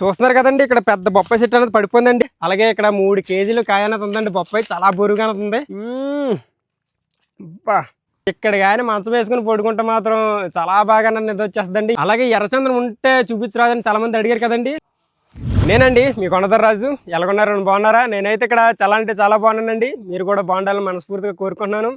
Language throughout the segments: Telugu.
చూస్తున్నారు కదండి ఇక్కడ పెద్ద బొప్పాయి చెట్టు అనేది పడిపోయిందండి. అలాగే ఇక్కడ మూడు కేజీలు కాయ అనేది ఉందండి బొప్పాయి. చాలా బరువుగా ఉంది. అబ్బా. ఇక్కడ కానీ మంచం వేసుకుని పడుకుంటే మాత్రం చాలా బాగా నన్ను నిద్ర వచ్చేస్తుందండి. అలాగే ఎర్రచంద్రం ఉంటే చూపించరాదని చాలా మంది అడిగారు కదండి. నేనండి మీ కొండదర్ రాజు. ఎలాగొన్నారు? బాగున్నారా? నేనైతే ఇక్కడ చాలా అంటే చాలా బాగున్నానండి. మీరు కూడా బాగుండాలని మనస్ఫూర్తిగా కోరుకుంటున్నాను.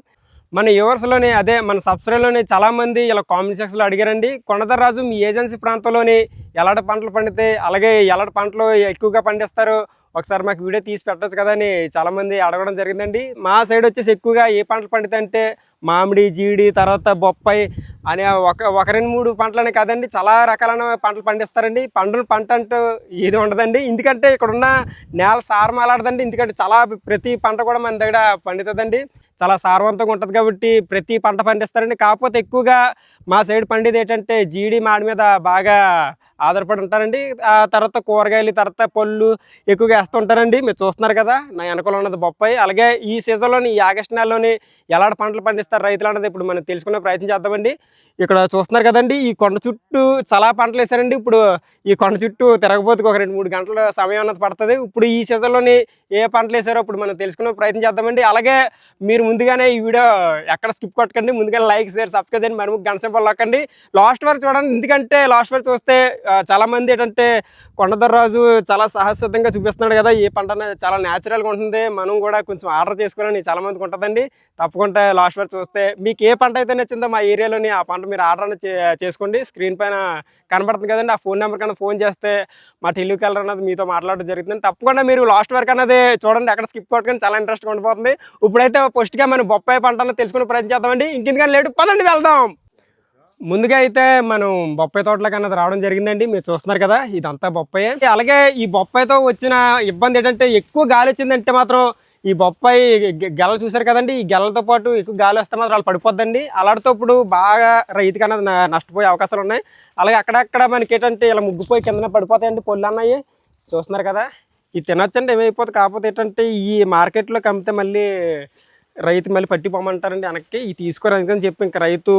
మన యూవర్స్లోనే అదే మన సబ్స్క్రైబ్లోనే చాలామంది ఇలా కామెంట్ సెక్షన్లో అడిగారండి. కొండదరాజు మీ ఏజెన్సీ ప్రాంతంలోని ఎలాంటి పంటలు పండితే అలాగే ఎలాంటి పంటలు ఎక్కువగా పండిస్తారు? ఒకసారి మాకు వీడియో తీసి పెట్టచ్చు కదా అని చాలామంది అడగడం జరిగిందండి. మా సైడ్ వచ్చేసి ఎక్కువగా ఏ పంటలు పండితే అంటే మామిడి జీడి తర్వాత బొప్పాయి అనే ఒక ఒక రెండు మూడు పంటలని కాదండి చాలా రకాలైన పంటలు పండిస్తారండి. పంటలు పంట అంటూ ఏది ఉండదండి. ఎందుకంటే ఇక్కడున్న నేల నేల సారమాలాడదండి. ఎందుకంటే చాలా ప్రతి పంట కూడా మన దగ్గర పండుతుందండి. చాలా సారవంతంగా ఉంటుంది కాబట్టి ప్రతి పంట పండిస్తారండి. కాకపోతే ఎక్కువగా మా సైడ్ పండేది ఏంటంటే జీడి మాడి మీద బాగా ఆధారపడి ఉంటారండి ఆ తర్వాత కూరగాయలు తర్వాత పళ్ళు ఎక్కువగా వేస్తుంటారండి. మీరు చూస్తున్నారు కదా నా వెనకాల ఉన్నది బొప్పాయి. అలాగే ఈ సీజన్లోని ఈ ఆగస్టు నెలలోని ఎలాంటి పంటలు పండిస్తారు రైతులు అన్నది ఇప్పుడు మనం తెలుసుకునే ప్రయత్నం చేద్దామండి. ఇక్కడ చూస్తున్నారు కదండి ఈ కొండ చుట్టూ చాలా పంటలు వేసారండి ఇప్పుడు ఈ కొండ చుట్టూ తిరగబోతుకు ఒక రెండు మూడు గంటల సమయం అన్నది పడుతుంది. ఇప్పుడు ఈ సీజన్లోని ఏ పంటలు వేసారో ఇప్పుడు మనం తెలుసుకునే ప్రయత్నం చేద్దామండి. అలాగే మీరు ముందుగానే ఈ వీడియో ఎక్కడ స్కిప్ కొట్టకండి. ముందుగానే లైక్ షేర్ సబ్స్క్రైబ్ చేయండి. మరి గంట సేపు లాస్ట్ వరకు చూడండి. ఎందుకంటే లాస్ట్ వరకు చూస్తే చాలామంది ఏంటంటే కొండదర్రాజు చాలా సాహసిద్ధంగా చూపిస్తున్నాడు కదా ఏ పంట చాలా న్యాచురల్గా ఉంటుంది. మనం కూడా కొంచెం ఆర్డర్ చేసుకోవాలని చాలామందికి ఉంటుందండి. తప్పకుండా లాస్ట్ వరకు చూస్తే మీకు ఏ పంట అయితే నచ్చిందో మా ఏరియాలోని ఆ పంట మీరు ఆర్డర్ చేసుకోండి. స్క్రీన్ పైన కనబడుతుంది కదండి ఆ ఫోన్ నెంబర్ కన్నా ఫోన్ చేస్తే మా టెలివి కలర్ మీతో మాట్లాడడం జరుగుతుంది. తప్పకుండా మీరు లాస్ట్ వరకు అనేది చూడండి అక్కడ స్కిప్ కొట్టుకొని చాలా ఇంట్రెస్ట్గా ఉండిపోతుంది. ఇప్పుడైతే ఫస్ట్గా మనం బొప్పాయి పంట తెలుసుకునే ప్రయత్నం చేద్దామండి. ఇంకెందుకని లేటు పదండి వెళ్దాం. ముందుగా అయితే మనం బొప్పాయి తోటలకు అన్నది రావడం జరిగిందండి. మీరు చూస్తున్నారు కదా ఇదంతా బొప్పాయే. అలాగే ఈ బొప్పాయితో వచ్చిన ఇబ్బంది ఏంటంటే ఎక్కువ గాలి వచ్చిందంటే మాత్రం ఈ బొప్పాయి గెల చూసారు కదండి. ఈ గెలలతో పాటు ఎక్కువ గాలి వస్తే మాత్రం వాళ్ళు పడిపోద్దండి. అలాంటితోప్పుడు బాగా రైతుకి అన్నది నష్టపోయే అవకాశాలు ఉన్నాయి. అలాగే అక్కడక్కడ మనకి ఏంటంటే ఇలా ముగ్గుపోయి కిందన పడిపోతాయండి పొల్లు అన్నాయి చూస్తున్నారు కదా ఇది తినొచ్చండి ఏమైపోతుంది కాకపోతే ఏంటంటే ఈ మార్కెట్లోకి అమ్మితే మళ్ళీ రైతు మళ్ళీ పట్టిపోమంటారండి వెనక్కి. ఇది తీసుకోరు అందుకని చెప్పి ఇంకా రైతు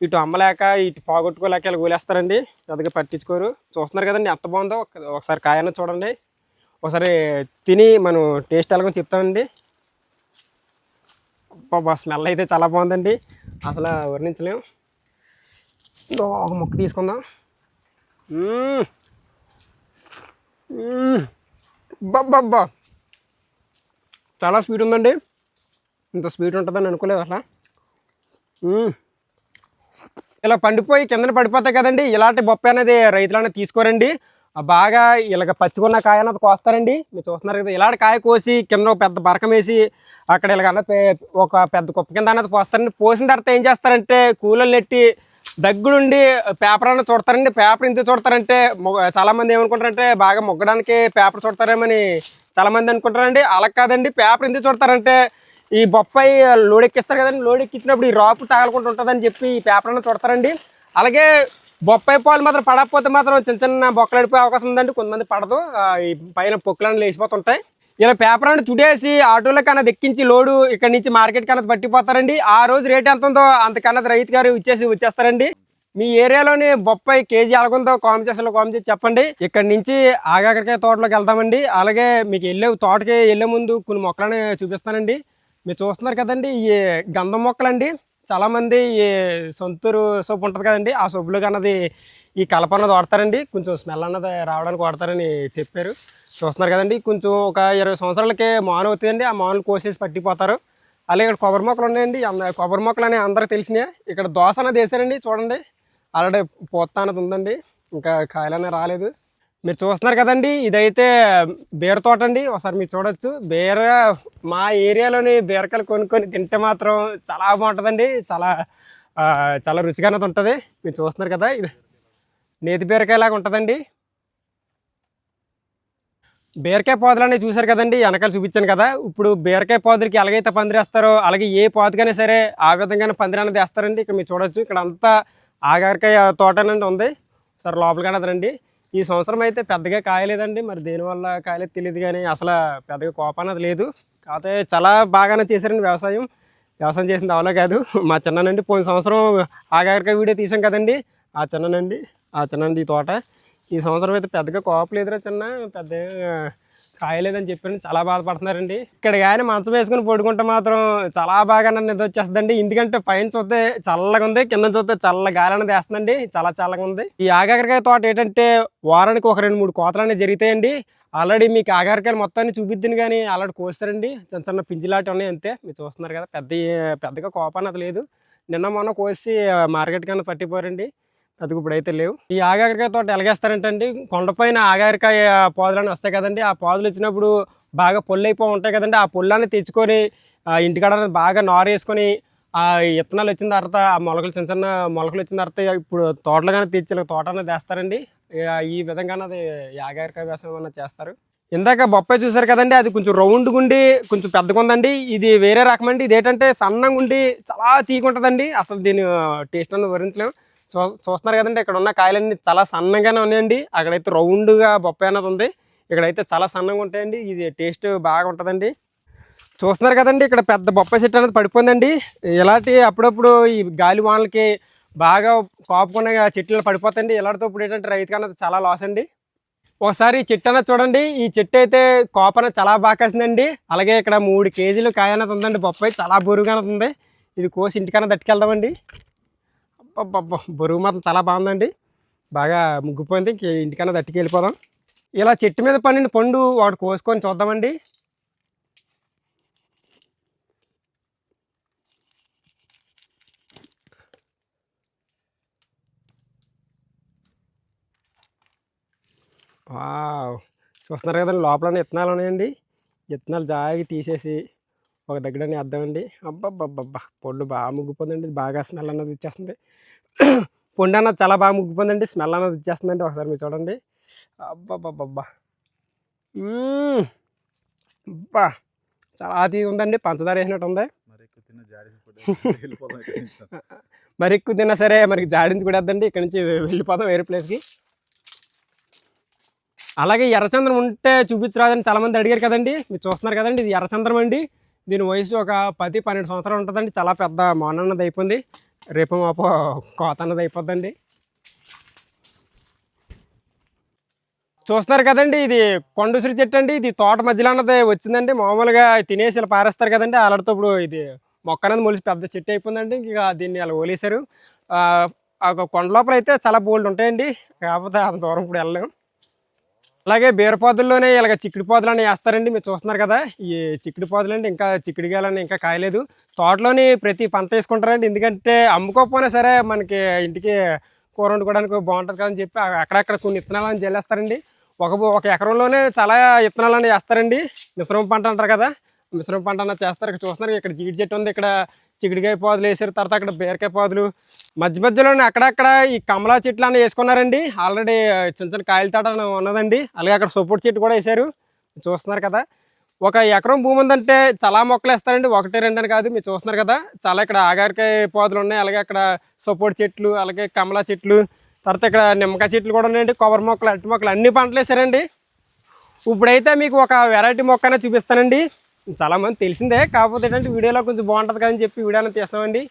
ఇటు అమ్మలేక ఇటు పోగొట్టుకోలేక ఇలా కూలేస్తారండి పెద్దగా పట్టించుకోరు. చూస్తున్నారు కదండి ఎంత బాగుందో. ఒకసారి కాయన చూడండి. ఒకసారి తిని మనం టేస్ట్ ఎలాగో చెప్తామండి అబ్బా స్మెల్ అయితే చాలా బాగుందండి. అసలు వర్ణించలేము ఇంకో ఒక ముక్క తీసుకుందాం. బాబ్బా అబ్బబ్బబ్బా చాలా స్వీట్ ఉందండి. ఇంత స్వీట్ ఉంటుందని అనుకోలేదు అసలు. ఇలా పండిపోయి కిందన పడిపోతాయి కదండి. ఇలాంటి బొప్ప అనేది రైతులు తీసుకోరండి. బాగా ఇలాగ పచ్చికున్న కాయ అన్నది కోస్తారండి. మీరు చూస్తున్నారు కదా ఇలాంటి కాయ కోసి కింద ఒక పెద్ద బరకం వేసి అక్కడ ఇలాగ అన్నది పే- ఒక పెద్ద కుప్ప కింద అన్నది పోస్తారండి. పోసిన తర్వాత ఏం చేస్తారంటే కూలలు నెట్టి దగ్గరుండి పేపర్ అన్న చూడతారండి. పేపర్ ఎందుకు చూడతారంటే మొగ- ఏమనుకుంటారంటే బాగా మొగ్గడానికి పేపర్ చూడతారేమని చాలా మంది అనుకుంటారండి. అలా కాదండి. పేపర్ ఎందుకు చూడతారంటే ఈ బొప్పాయి లోడ్ ఎక్కిస్తారు కదండి. లోడ్ ఎక్కించినప్పుడు ఈ రాపు తగలకుండా ఉంటుందని చెప్పి ఈ పేపర్ అన్న చూడతారండి. అలాగే బొప్పాయి పాలు మాత్రం పడకపోతే మాత్రం చిన్న చిన్న బొక్కలు అడిపోయే అవకాశం ఉందండి. కొంతమంది పడదు. ఈ పైన పొక్కులన్నీ లేచిపోతుంటాయి. ఇలా పేపర్ అని చుడేసి ఆటోలో కన్నా ఎక్కించి లోడు ఇక్కడ నుంచి మార్కెట్ కన్నా పట్టిపోతారండి. ఆ రోజు రేట్ ఎంత ఉందో అంతకన్నా రైతు గారు ఇచ్చేసి వచ్చేస్తారండి. మీ ఏరియాలోని బొప్పాయి కేజీ ఎలాగుందో కామెంట్ చేసి కామెంట్ చేసి చెప్పండి. ఇక్కడ నుంచి ఆగాకరికాయ తోటలోకి వెళ్తామండి. అలాగే మీకు వెళ్ళే తోటకి వెళ్ళే ముందు కొన్ని మొక్కలని చూపిస్తానండి. మీరు చూస్తున్నారు కదండి ఈ గంధం మొక్కలండి. చాలామంది ఈ సొంతూరు సోపు ఉంటుంది కదండి ఆ సోపులోకి అన్నది ఈ కలప అన్నది వాడతారండి. కొంచెం స్మెల్ అన్నది రావడానికి వాడతారని చెప్పారు. చూస్తున్నారు కదండి కొంచెం ఒక ఇరవై సంవత్సరాలకే మాను అవుతుందండి. ఆ మానులు కోసేసి పట్టిపోతారు. అలాగే ఇక్కడ కొబ్బరి మొక్కలు ఉన్నాయండి. కొబ్బరి మొక్కలు అనేవి అందరికి తెలిసినాయి. ఇక్కడ దోశ అన్నది వేసారండి చూడండి. ఆల్రెడీ పోత అన్నది ఉందండి. ఇంకా కాయలు అనేది రాలేదు. మీరు చూస్తున్నారు కదండి ఇదైతే బీర తోట అండి ఒకసారి మీరు చూడొచ్చు. బీర మా ఏరియాలోని బీరకాయలు కొనుక్కొని తింటే మాత్రం చాలా బాగుంటుందండి. చాలా చాలా రుచిగానే ఉంటుంది. మీరు చూస్తున్నారు కదా ఇది నేతి బీరకాయలాగా ఉంటుందండి. బీరకాయ పోదలని చూశారు కదండి వెనకాల చూపించాను కదా. ఇప్పుడు బీరకాయ పాదులకి ఎలాగైతే పందిరేస్తారో అలాగే ఏ పోతకైనా సరే ఆ విధంగానే పందిరి అనేది వేస్తారండి. ఇక్కడ మీరు చూడొచ్చు. ఇక్కడ అంతా ఆగారికాయ తోట అనేది ఉంది. సరే లోపలికి అనేది రండి. ఈ సంవత్సరం అయితే పెద్దగా కాయలేదండి. మరి దేనివల్ల కాయలేదు తెలియదు కానీ అసలు పెద్దగా కోపం అనేది లేదు. కాకపోతే చాలా బాగానే చేశారండి వ్యవసాయం. వ్యవసాయం చేసింది అవలో కాదు. మా చిన్ననండి పోయిన సంవత్సరం ఆగారిక వీడియో తీసాం కదండి. ఆ చిన్ననండి ఆ చిన్నండి ఈ తోట. ఈ సంవత్సరం అయితే పెద్దగా కోప లేదురా చిన్న. పెద్ద కాయలేదని చెప్పాను చాలా బాధపడుతున్నారండి. ఇక్కడ కానీ మంచం వేసుకుని పడుకుంటే మాత్రం చాలా బాగా నన్ను ఇది వచ్చేస్తుందండి. ఎందుకంటే పైన చూస్తే చల్లగా ఉంది కింద చూస్తే చల్ల గాలి అనేది వేస్తుందండి. చాలా చల్లగా ఉంది. ఈ ఆగాకరకాయ తోట ఏంటంటే వారానికి ఒక రెండు మూడు కోతలు అనేవి జరుగుతాయండి. ఆల్రెడీ మీకు ఆగాకరకాయలు మొత్తాన్ని చూపిద్దిని కానీ ఆల్రెడీ కోసారండి. చిన్న చిన్న పింజిలాంటి ఉన్నాయి అంతే. మీరు చూస్తున్నారు కదా పెద్ద పెద్దగా కోపాన్ని అది లేదు. నిన్న మొన్న కోసి మార్కెట్ కన్నా పట్టిపోరండి అది ఇప్పుడు అయితే లేవు. ఈ ఆగారికాయ తోట ఎలాగేస్తారంటండి? కొండపైన ఆగారికాయ పాదులని వస్తాయి కదండి. ఆ పాదులు వచ్చినప్పుడు బాగా పొల్లు అయిపో ఉంటాయి కదండి. ఆ పొల్లాన్ని తెచ్చుకొని ఇంటికాడ బాగా నారు వేసుకొని ఆ విత్తనాలు వచ్చిన తర్వాత ఆ మొలకలు చిన్న చిన్న మొలకలు వచ్చిన తర్వాత ఇప్పుడు తోటలు కానీ తెచ్చి తోటనే తోట అనేది వేస్తారండి ఈ విధంగా అది యాగారికాయ వ్యవసాయం అన్నది చేస్తారు. ఇందాక బొప్పాయి చూసారు కదండి. అది కొంచెం రౌండ్ గుండి కొంచెం పెద్దగా ఉందండి. ఇది వేరే రకం అండి ఇది ఏంటంటే సన్నంగా ఉండి చాలా తీగుంటుందండి అసలు దీని టేస్ట్ అనేది వరించలేము చూస్తున్నారు కదండి ఇక్కడ ఉన్న కాయలన్నీ చాలా సన్నగానే ఉన్నాయండి. అక్కడైతే రౌండ్గా బొప్పాయి అన్నది ఉంది. ఇక్కడైతే చాలా సన్నగా ఉంటాయండి. ఇది టేస్ట్ బాగా ఉంటుందండి. చూస్తున్నారు కదండి ఇక్కడ పెద్ద బొప్పాయి చెట్టు అనేది పడిపోయిందండి. ఇలాంటి అప్పుడప్పుడు ఈ గాలి వానలకి బాగా కాపుకున్న చెట్లు పడిపోతాయండి. ఇలాంటితో ఇప్పుడు ఏంటంటే రైతుకి అన్నది చాలా లాస్ అండి. ఒకసారి ఈ చెట్టు అనేది చూడండి. ఈ చెట్టు అయితే కాపు అనేది చాలా బాగా కాసిందండి. అలాగే ఇక్కడ మూడు కేజీలు కాయ ఉందండి బొప్పాయి. చాలా బరువుగా అనేది ఉంది. ఇది కోసి ఇంటికన్నా దట్టుకెళ్దామండి బరువు మాత్రం చాలా బాగుందండి. బాగా ముగ్గిపోయింది. ఇంక ఇంటికన్నా దట్టుకు వెళ్ళిపోదాం. ఇలా చెట్టు మీద పండిన పండు వాడు కోసుకొని చూద్దామండి. వావ్. చూస్తున్నారు కదండి లోపల విత్తనాలు ఉన్నాయండి. విత్తనాలు జాగి తీసేసి ఒక దగ్గర వేద్దామండి అబ్బబ్బబ్బబ్బా! పొళ్ళు బాగా ముగ్గిపోతుందండి. బాగా స్మెల్ అన్నది ఇచ్చేస్తుంది పొండు అన్నది చాలా బాగా ముగ్గిపోతుందండి. స్మెల్ అన్నది ఇచ్చేస్తుందండి ఒకసారి మీరు చూడండి. అబ్బబ్బబ్బబ్బా. అబ్బా! చాలా తీగి ఉందండి. పంచదార వేసినట్టు ఉంది. మరి ఎక్కువ తిన్న. మరి సరే మనకి జాడించి కూడా వద్దండి. ఇక్కడ నుంచి వెళ్ళిపోదాం వేరే ప్లేస్కి. అలాగే ఎర్రచంద్రం ఉంటే చూపించరాదని చాలామంది అడిగారు కదండి. మీరు చూస్తున్నారు కదండి. ఇది ఎర్రచంద్రం అండి. దీని వయసు ఒక పది పన్నెండు సంవత్సరాలు ఉంటుందండి. చాలా పెద్ద మొన్న అన్నది అయిపోయింది. రేపు మాపు కోత అన్నది అయిపోద్దండి. చూస్తున్నారు కదండి ఇది కొండసిరి చెట్టు అండి. ఇది తోట మధ్యలో అన్నది వచ్చిందండి. మామూలుగా తినేసి ఇలా పారేస్తారు కదండి. అలాడితో ఇప్పుడు ఇది మొక్క అనేది మొలిసి పెద్ద చెట్టు అయిపోయిందండి. ఇక దీన్ని అలా ఓలేశారు ఆ, ఒక కొండ లోపల అయితే చాలా బోల్డ్ ఉంటాయండి. కాకపోతే అంత దూరం ఇప్పుడు వెళ్ళలేము అలాగే బీరపాదుల్లోనే ఇలాగ చిక్కుడు పాదులు అని వేస్తారండి. మీరు చూస్తున్నారు కదా ఈ చిక్కుడు పాదులు అంటే ఇంకా చిక్కుడుగాయలని ఇంకా కాయలేదు. తోటలోని ప్రతి పంట వేసుకుంటారండి. ఎందుకంటే అమ్ముకోకపోయినా సరే మనకి ఇంటికి కూర వండుకోవడానికి బాగుంటుంది కదని చెప్పి అక్కడక్కడ కొన్ని విత్తనాలను జల్లేస్తారండి. ఒక ఒక ఎకరంలోనే చాలా విత్తనాలను వేస్తారండి. మిశ్రమ పంట అంటారు కదా మిశ్రమ పంట అన్న చేస్తారు. ఇక్కడ చూస్తున్నారు ఇక్కడ జీడి చెట్టు ఉంది ఇక్కడ చిక్కుడుకాయ పాదులు వేసారు తర్వాత అక్కడ బీరకాయ పాదులు. మధ్య మధ్యలోనే అక్కడక్కడ ఈ కమలా చెట్లు అన్న వేసుకున్నారండి. ఆల్రెడీ చిన్న చిన్న కాయల తోట ఉన్నదండి. అలాగే అక్కడ సపోర్ట్ చెట్టు కూడా వేశారు. చూస్తున్నారు కదా. ఒక ఎకరం భూమి ఉందంటే చాలా మొక్కలు వేస్తారండి. ఒకటి రెండు అని కాదు మీరు చూస్తున్నారు కదా. చాలా ఇక్కడ ఆగారికాయ పాదులు ఉన్నాయి. అలాగే అక్కడ సపోర్ట్ చెట్లు అలాగే కమలా చెట్లు తర్వాత ఇక్కడ నిమ్మకాయ చెట్లు కూడా ఉన్నాయండి. కొబ్బరి మొక్కలు అరటి మొక్కలు అన్ని పంటలు వేసారండి ఇప్పుడైతే మీకు ఒక వెరైటీ మొక్క అనేది చూపిస్తానండి. చాలా మంది తెలిసిందే కాకపోతే ఏంటంటే వీడియోలో కొంచెం బాగుంటుంది కదని చెప్పి వీడియో అనేది తీస్తామండి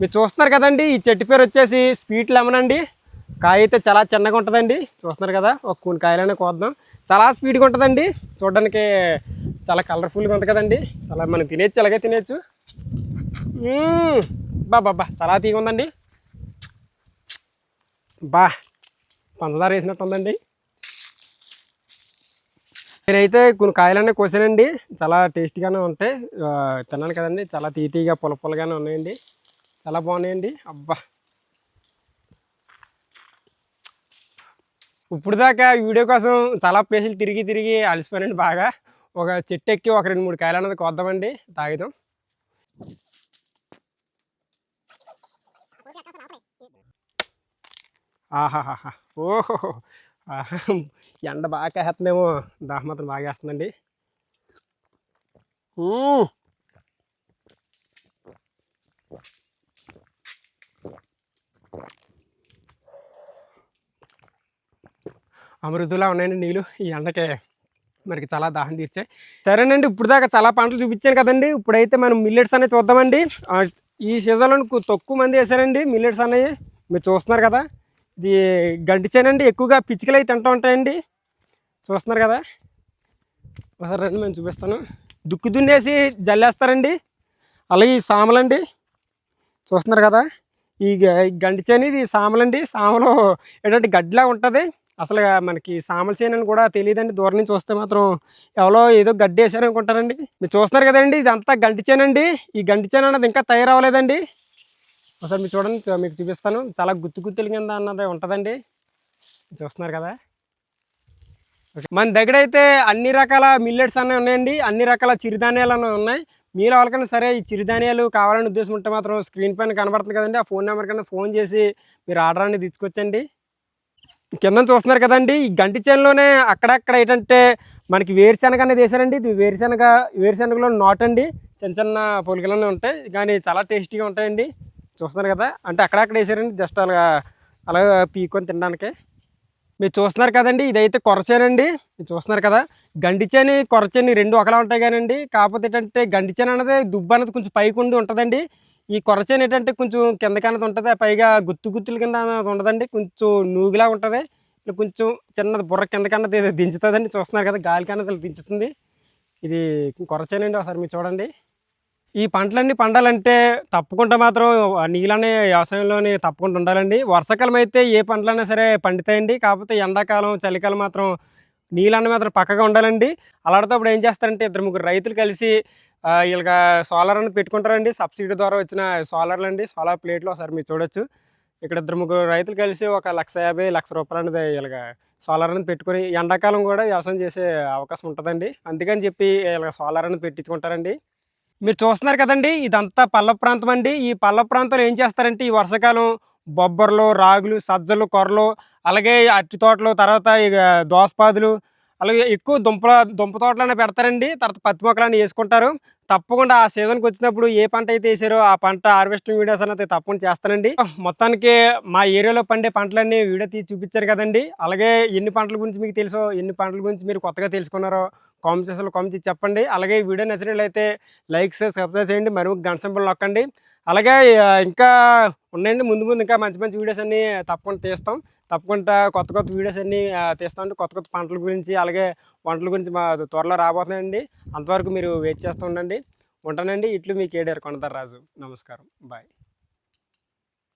మీరు చూస్తున్నారు కదండి ఈ చెట్టు పేరు వచ్చేసి స్వీట్ లెమన్ అండి. కాయ అయితే చాలా చిన్నగా ఉంటుందండి. చూస్తున్నారు కదా ఒక కొన్ని కాయలనే కోద్దాం. చాలా స్పీడ్గా ఉంటుందండి. చూడడానికి చాలా కలర్ఫుల్గా ఉంది కదండి. చాలా మనం తినేచ్చు అలాగే తినేచ్చు. బా బాబా చాలా తీగ ఉందండి. బా పంచదార వేసినట్టు ఉందండి. నేనైతే కొన్ని కాయలన్నీ కోసానండి. చాలా టేస్టీగానే ఉంటాయి. తిన్నాను కదండి. చాలా తీతీగా పుల్ల ఉన్నాయండి. చాలా బాగున్నాయండి. అబ్బా! ఇప్పుడు దాకా వీడియో కోసం చాలా ప్లేసులు తిరిగి తిరిగి అలసిపోయానండి బాగా. ఒక చెట్టు ఎక్కి ఒక రెండు మూడు కాయలు అన్నది కొద్దామండి. తాగుదాం ఆహాహాహా. ఓహో ఎండ బాగా కాస్తుందేమో దాహం మాత్రం బాగా వేస్తుందండి. అమృతులా ఉన్నాయండి నీళ్ళు. ఈ ఎండకి మనకి చాలా దాహం తీర్చాయి. సరేనండి ఇప్పుడు దాకా చాలా పంటలు చూపించాను కదండి. ఇప్పుడైతే మనం మిల్లెట్స్ అనేవి చూద్దామండి. ఈ సీజన్లో తక్కువ మంది వేసారండి మిల్లెట్స్ అనేవి మీరు చూస్తున్నారు కదా. ఇది గంటి చేనండి ఎక్కువగా పిచ్చుకలు అయితే తింటూ ఉంటాయండి. చూస్తున్నారు కదా? ఒకసారి రండి మేము చూపిస్తాను. దుక్కు దున్నేసి జల్లేస్తారండి. అలాగే ఈ సామలండి. చూస్తున్నారు కదా? ఈ గంటి చేను ఇది సామలండి. సామలు ఏంటంటే గడ్డిలా ఉంటుంది. అసలు మనకి సామల చేను అని కూడా తెలియదండి. దూరం నుంచి చూస్తే మాత్రం ఎవరో ఏదో గడ్డి వేసారనుకుంటారండి మీరు చూస్తున్నారు కదండి ఇదంతా గంటి చేనండి. అండి ఈ గంటి చేను అన్నది ఇంకా తయారవ్వలేదండి. ఒకసారి మీరు చూడండి మీకు చూపిస్తాను. చాలా గుత్తు గుత్తుల కింద అన్నది ఉంటుందండి. చూస్తున్నారు కదా? మన దగ్గర అయితే అన్ని రకాల మిల్లెట్స్ అన్నీ ఉన్నాయండి. అన్ని రకాల చిరుధాన్యాలు అన్నీ ఉన్నాయి. మీరు ఎవరికైనా సరే ఈ చిరుధాన్యాలు కావాలని ఉద్దేశం ఉంటే మాత్రం స్క్రీన్ పైన కనబడుతుంది కదండి. ఆ ఫోన్ నెంబర్ కన్నా ఫోన్ చేసి మీరు ఆర్డర్ అనేది తీసుకొచ్చండి కింద చూస్తున్నారు కదండి ఈ గంటి చేనులోనే అక్కడక్కడ ఏంటంటే మనకి వేరుశనగ అనేది వేసారండి ఇది వేరుశనగ వేరుశనగలో నాటండి చిన్న చిన్న పొలికలనే ఉంటాయి. కానీ చాలా టేస్టీగా ఉంటాయండి. చూస్తున్నారు కదా? అంటే అక్కడక్కడ వేసారండి జస్ట్ అలాగా అలా పీక్కొని తినడానికి. మీరు చూస్తున్నారు కదండి ఇదైతే కొరచేనండి. మీరు చూస్తున్నారు కదా గండిచేని కొరచేని రెండు ఒకలా ఉంటాయి కానండి. కాకపోతే ఏంటంటే గండిచేని అనేది దుబ్బు అనేది కొంచెం పైకి ఉండి ఉంటుందండి. ఈ కొరచేని ఏంటంటే కొంచెం కిందకి ఉంటుంది పైగా గుత్తు గుత్తుల కింద అనేది ఉండదండి. కొంచెం నూగులా ఉంటుంది. ఇట్లా కొంచెం చిన్నది బుర్ర కిందకన్నది దించుతుందండి. చూస్తున్నారు కదా గాలికి అన్నది దించుతుంది. ఇది కొరచేనండి ఒకసారి మీరు చూడండి. ఈ పంటలన్నీ పండాలంటే తప్పకుండా మాత్రం నీళ్ళనే వ్యవసాయంలోని తప్పకుండా ఉండాలండి. వర్షాకాలం అయితే ఏ పంటలైనా సరే పండుతాయండి. కాకపోతే ఎండాకాలం చలికాలం మాత్రం నీళ్ళన్న మాత్రం పక్కగా ఉండాలండి. అలాంటప్పుడు ఏం చేస్తారంటే ఇద్దరు ముగ్గురు రైతులు కలిసి ఆ, వీళ్ళకి సోలార్ అనేది పెట్టుకుంటారండి. సబ్సిడీ ద్వారా వచ్చిన సోలార్లు అండి. సోలార్ ప్లేట్లు ఒకసారి మీరు చూడొచ్చు. ఇక్కడ ఇద్దరు ముగ్గురు రైతులు కలిసి ఒక లక్ష యాభై లక్ష రూపాయలు అనేది ఇలాగ సోలార్ అనేది పెట్టుకొని ఎండాకాలం కూడా వ్యవసాయం చేసే అవకాశం ఉంటుందండి. అందుకని చెప్పి వీళ్ళకి సోలార్ అనేది పెట్టించుకుంటారండి. మీరు చూస్తున్నారు కదండి ఇదంతా పల్ల ప్రాంతం అండి. ఈ పల్ల ప్రాంతంలో ఏం చేస్తారంటే ఈ వర్షాకాలం బొబ్బర్లు రాగులు సజ్జలు కొర్రలు అలాగే అరటి తోటలు తర్వాత ఇక దోసపాదులు అలాగే ఎక్కువ దుంప దుంప తోటలనే పెడతారండి. తర్వాత పత్తి మొక్కలన్నీ వేసుకుంటారు. తప్పకుండా ఆ సీజన్కి వచ్చినప్పుడు ఏ పంట అయితే వేసారో ఆ పంట హార్వెస్టింగ్ వీడియోస్ అనేది తప్పకుండా చేస్తానండి. మొత్తానికి మా ఏరియాలో పండే పంటలన్నీ వీడియో తీసి చూపించారు కదండి. అలాగే ఎన్ని పంటల గురించి మీకు తెలుసో ఎన్ని పంటల గురించి మీరు కొత్తగా తెలుసుకున్నారో కామెంట్ సెక్షన్లో కామెంట్ చేసి చెప్పండి. అలాగే వీడియో నచ్చినట్లయితే లైక్స్ సబ్స్క్రైబ్ చేయండి. మరి గంట సింబల్ నొక్కండి. అలాగే ఇంకా ఉన్నాయండి. ముందు ముందు ఇంకా మంచి మంచి వీడియోస్ అన్నీ తప్పకుండా తీస్తాం. తప్పకుండా కొత్త కొత్త వీడియోస్ అన్నీ తీస్తామండి కొత్త కొత్త పంటల గురించి అలాగే వంటల గురించి మా త్వరలో రాబోతున్నాయండి. అంతవరకు మీరు వెయిట్ చేస్తూ ఉండండి. ఉంటానండి. ఇట్లు మీ కేడీఆర్ కొండదర్ రాజు నమస్కారం. బాయ్.